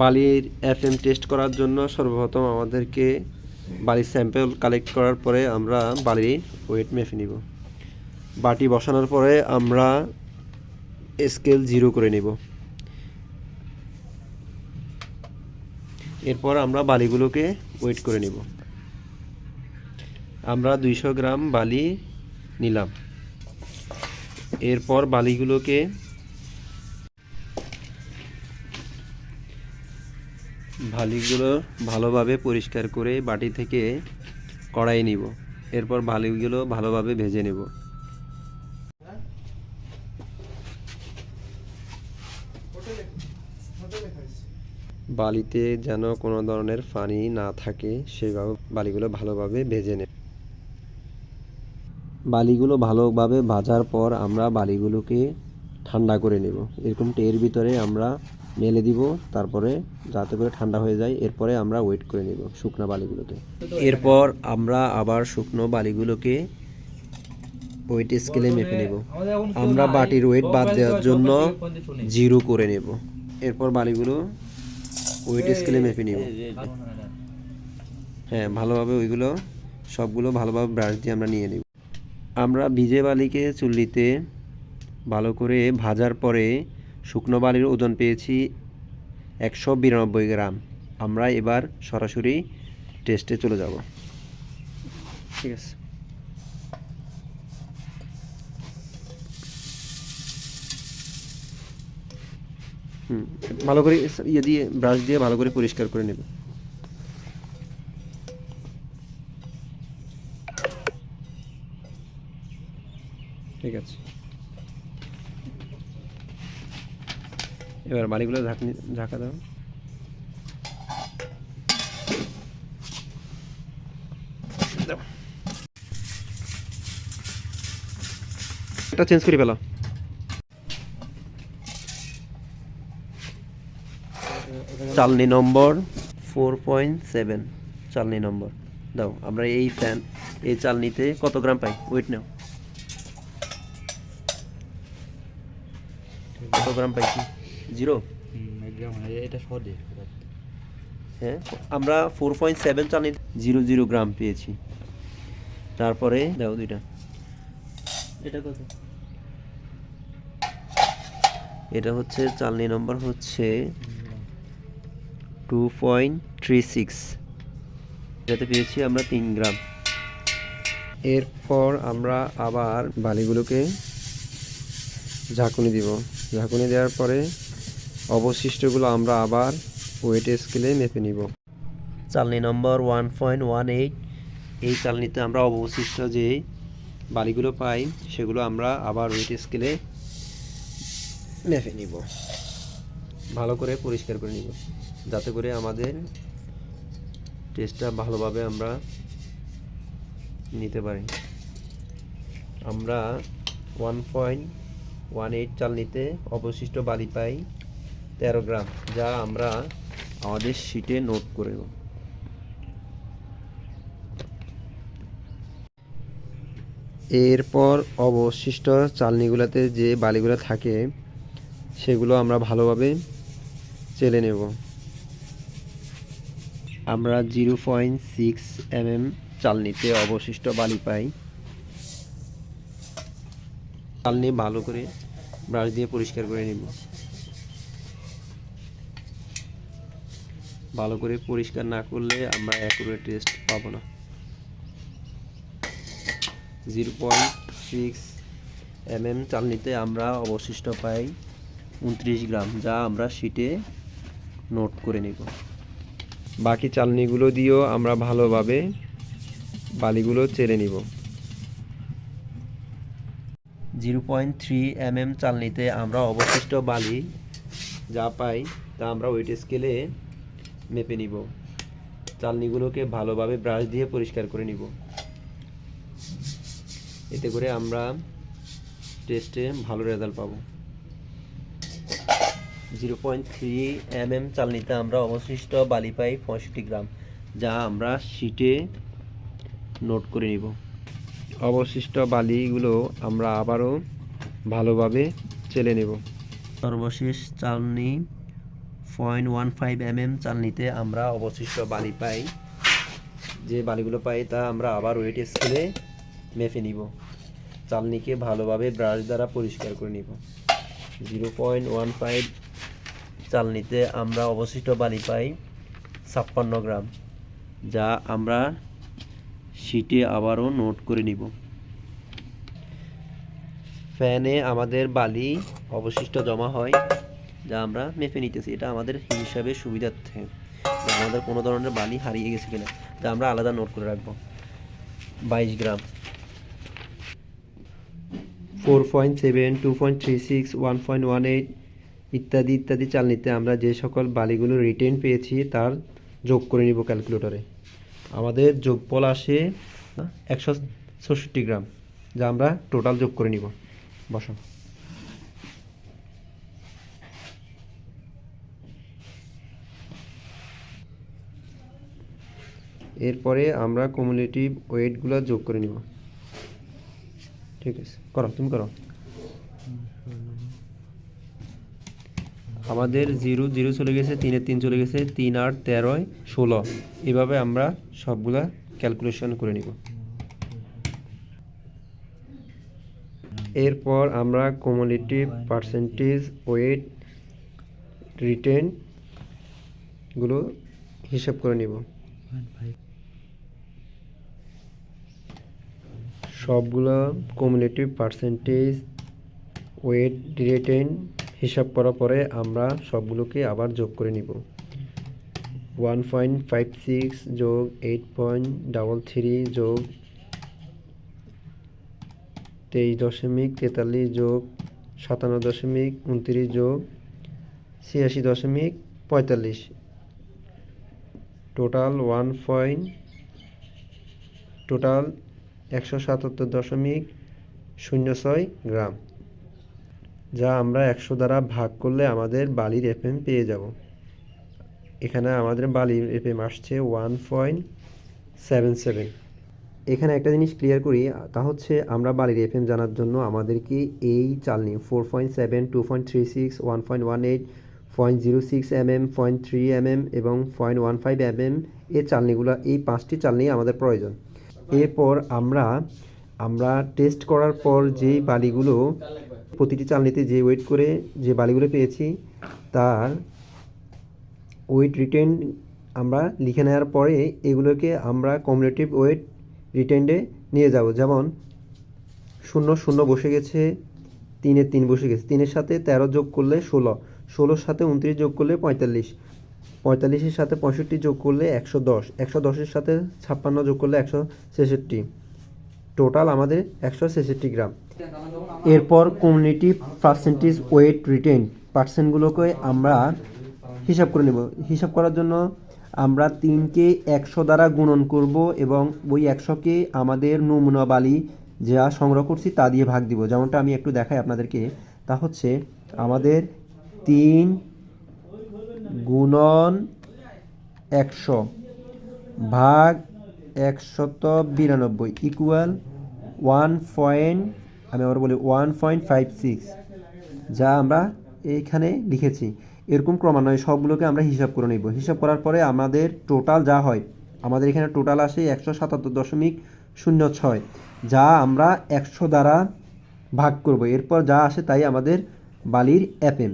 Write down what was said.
বালির FM test করার জন্য সর্বপ্রথম আমাদেরকে বালির স্যাম্পল কালেক্ট করার পরে আমরা বালির ওয়েট মেপে নিব। বাটি বসানোর পরে আমরা স্কেল জিরো করে নিব। এরপর আমরা বালিগুলোকে ওয়েট করে নিব। আমরা দুইশো গ্রাম বালি নিলাম। এরপর বালিগুলোকে বালিগুলো ভালোভাবে পরিষ্কার করে বাটি থেকে কড়াই নিব। এরপর বালিগুলো ভালোভাবে ভেজে নেব। বালিতে যেন কোনো ধরনের পানি না থাকে সেভাবে বালিগুলো ভালোভাবে ভেজে নেব। বালিগুলো ভালোভাবে ভাজার পর আমরা বালিগুলোকে ঠান্ডা করে নেব। এরকম এর ভিতরে আমরা মেলে দিব, তারপরে যাতে করে ঠান্ডা হয়ে যায়, এরপরে আমরা ওয়েট করে নেব শুকনো বালিগুলোকে এরপর আমরা আবার শুকনো বালিগুলোকে ওয়েট স্কেলে মেপে নেব। আমরা বাটির ওয়েট বাদ দেওয়ার জন্য জিরো করে নেব। এরপর বালিগুলো ওয়েট স্কেলে মেপে নেব। হ্যাঁ ভালোভাবে ওইগুলো, সবগুলো ভালোভাবে ব্রাশ দিয়ে আমরা নিয়ে নেব। আমরা ভিজে বালিকে চুল্লিতে ভালো করে ভাজার পরে শুকনো বালির ওজন পেয়েছি একশো বিরানব্বই গ্রাম। আমরা এবার সরাসরি টেস্টে চলে যাব। ঠিক আছে। হুম, ভালো করে ইয়ে দিয়ে ব্রাশ দিয়ে ভালো করে পরিষ্কার করে নেবে। এবার বালিগুলো ঢাকনি ঢাকা দাও। দাও। এটা চেঞ্জ করে ফেলো। চালনি নম্বর ফোর পয়েন্ট সেভেন। চালনি নম্বর। দাও, আমরা এই ফ্যান, এই চালনিতে কত গ্রাম পাই? ওয়েট নাও। কত গ্রাম পাইছি জিরো? এটা সদে হ্যাঁ আমরা ফোর পয়েন্ট সেভেন চালনি জিরো জিরো গ্রাম পেয়েছি। তারপরে দাও দুইটা। এটা কত? এটা হচ্ছে চালনি নম্বর হচ্ছে টু পয়েন্ট থ্রি সিক্স এটাতে পেয়েছি আমরা তিন গ্রাম। এরপর আমরা আবার বালিগুলোকে ঝাঁকুনি দিব। ঝাঁকুনি দেওয়ার পরে অবশিষ্টগুলো আমরা আবার ওয়েট স্কেলে মেপে নিব। চালনি number one point one eight এই চালনিতে আমরা অবশিষ্ট যে বালিগুলো পাই, সেগুলো আমরা আবার ওয়েট স্কেলে মেপে নিব। ভালো করে পরিষ্কার করে নিব, যাতে করে আমাদের টেস্টটা ভালোভাবে আমরা নিতে পারি। আমরা ওয়ান পয়েন্ট ওয়ান এইট চাল নিতে অবশিষ্ট বালি পাই। তেরো গ্রাম, যা আমরা আমাদের শিটে নোট করে নেব এরপর অবশিষ্ট চালনিগুলোতে যে বালিগুলো থাকে, সেগুলো আমরা ভালোভাবে চেলে নেব। আমরা zero point six M M চালনিতে অবশিষ্ট বালি পাই। চালনি ভালো করে ব্রাশ দিয়ে পরিষ্কার করে নেব। ভালো করে পরিষ্কার না করলে আমরা অ্যাকুরেট টেস্ট পাবো না। Zero point six M M চালনিতে আমরা অবশিষ্ট পাই উনত্রিশ গ্রাম, যা আমরা শিটে নোট করে নেব। বাকি চালনিগুলো দিয়েও আমরা ভালোভাবে বালিগুলো চেলে নিব। Zero point three M M চালনিতে আমরা অবশিষ্ট বালি যা পাই, তা আমরা ওয়েট স্কেলে মেপে নিব। চালনিগুলোকে ভালোভাবে ব্রাশ দিয়ে পরিষ্কার করে নিব। এতে করে আমরা টেস্টে ভালো রেজাল্ট পাবো। Zero point three M M চালনিতে আমরা অবশিষ্ট বালি পাই পঁয়ষট্টি গ্রাম, যা আমরা শিটে নোট করে নিব। অবশিষ্ট বালিগুলো আমরা আবারও ভালোভাবে চেলে নেব। সর্বশেষ চালনি point one five M M চালনিতে আমরা অবশিষ্ট বালি পাই। যে বালিগুলো পাই তা আমরা আবার ওয়েট স্কেলে মেপে নিব। চালনিকে ভালোভাবে ব্রাশ দ্বারা পরিষ্কার করে নিব। জিরো পয়েন্ট ওয়ান ফাইভ চালনিতে আমরা অবশিষ্ট বালি পাই ছাপ্পান্ন গ্রাম, যা আমরা শিটে আবারও নোট করে নিব। ফ্যানে আমাদের বালি অবশিষ্ট জমা হয়। যা আমরা মেপে নিতেছি। এটা আমাদের হিসাবে সুবিধার্থে। আমাদের কোনো ধরনের বালি হারিয়ে গেছে কিনা, যা আমরা আলাদা নোট করে রাখব। বাইশ gram. Four point seven, two point three six, one point one eight ইত্যাদি ইত্যাদি চালনিতে আমরা যে সকল বালিগুলো রিটেন পেয়েছি, তার যোগ করে নিব ক্যালকুলেটরে আমাদের যোগফল আসে একশো ছষট্টি গ্রাম, যা আমরা টোটাল যোগ করে নিব। বসো। এরপরে আমরা কমিউনিটিভ ওয়েটগুলো যোগ করে নিব। ঠিক আছে, করো, তুমি করো। আমাদের জিরো জিরো চলে গেছে, তিনের তিন চলে গেছে, তিন আট তেরোয় ষোলো। এভাবে আমরা সবগুলা ক্যালকুলেশন করে নিব। এরপর আমরা কমোডিটি পার্সেন্টেজ ওয়েট রিটেনগুলো হিসাব করে নিব। সবগুলো কমিউনিটিভ পার্সেন্টেজ ওয়েট রিটেন হিসাব করার পরে আমরা সবগুলোকে আবার যোগ করে নিব। ওয়ান পয়েন্ট ফাইভ সিক্স যোগ এইট পয়েন্ট ডাবল থ্রি যোগ তেইশ দশমিক তেতাল্লিশ যোগ সাতান্ন দশমিক উনত্রিশ যোগ ছিয়াশি দশমিক পঁয়তাল্লিশ। টোটাল ওয়ান পয়েন্ট টোটাল একশো সাতাত্তর দশমিক শূন্য ছয় গ্রাম, যা আমরা একশো দ্বারা ভাগ করলে আমাদের বালির এফএম পেয়ে যাব। এখানে আমাদের বালির এফএম আসছে ওয়ান পয়েন্ট সেভেন সেভেন এখানে একটা জিনিস ক্লিয়ার করি, তা হচ্ছে আমরা বালির এফএম জানার জন্য আমাদেরকে এই চালনি four point seven two point three six one point one eight point zero six M M point three M M এবং point one five M M এই চালনিগুলো, এই পাঁচটি চালনি আমাদের প্রয়োজন। এরপর আমরা আমরা টেস্ট করার পর যেই বালিগুলো, প্রতিটি চালনিতে যে ওয়েট করে যে বালিগুলো পেয়েছি, তার ওয়েট রিটেন আমরা লিখে নেওয়ার পরে এগুলোকে আমরা কমিউনিটিভ ওয়েট রিটেন্ডে নিয়ে যাব। যেমন, শূন্য শূন্য বসে গেছে তিনের তিন বসে গেছে। তিনের সাথে তেরো যোগ করলে ষোলো। ষোলোর সাথে উনত্রিশ যোগ করলে পঁয়তাল্লিশ। পঁয়তাল্লিশের সাথে পঁয়ষট্টি যোগ করলে একশো দশ। একশো দশের সাথে ছাপ্পান্ন যোগ করলে একশো ছেষট্টি। টোটাল আমাদের একশো ছেষট্টি গ্রাম। এরপর কমিউনিটি পার্সেন্টেজ ওয়েট রিটেন পার্সেন্টগুলোকে আমরা হিসাব করে নেব। হিসাব করার জন্য আমরা তিনকে একশো দ্বারা গুণন করব এবং ওই একশোকে আমাদের নমুনা বালি যা সংগ্রহ করছি তা দিয়ে ভাগ দিব। যেমনটা আমি একটু দেখাই আপনাদেরকে। তা হচ্ছে আমাদের তিন গুণন একশো ভাগ একশত বিরানব্বই ইকুয়াল ওয়ান পয়েন্ট আমি আবার বলি ওয়ান পয়েন্ট ফাইভ সিক্স যা আমরা এইখানে লিখেছি। এরকম ক্রমান্বয়ে সবগুলোকে আমরা হিসাব করে নেব। হিসাব করার পরে আমাদের টোটাল যা হয়, আমাদের এখানে টোটাল আসে একশো সাতাত্তর দশমিক শূন্য ছয়, যা আমরা একশো দ্বারা ভাগ করব। এরপর যা আসে তাই আমাদের বালির অ্যাপেম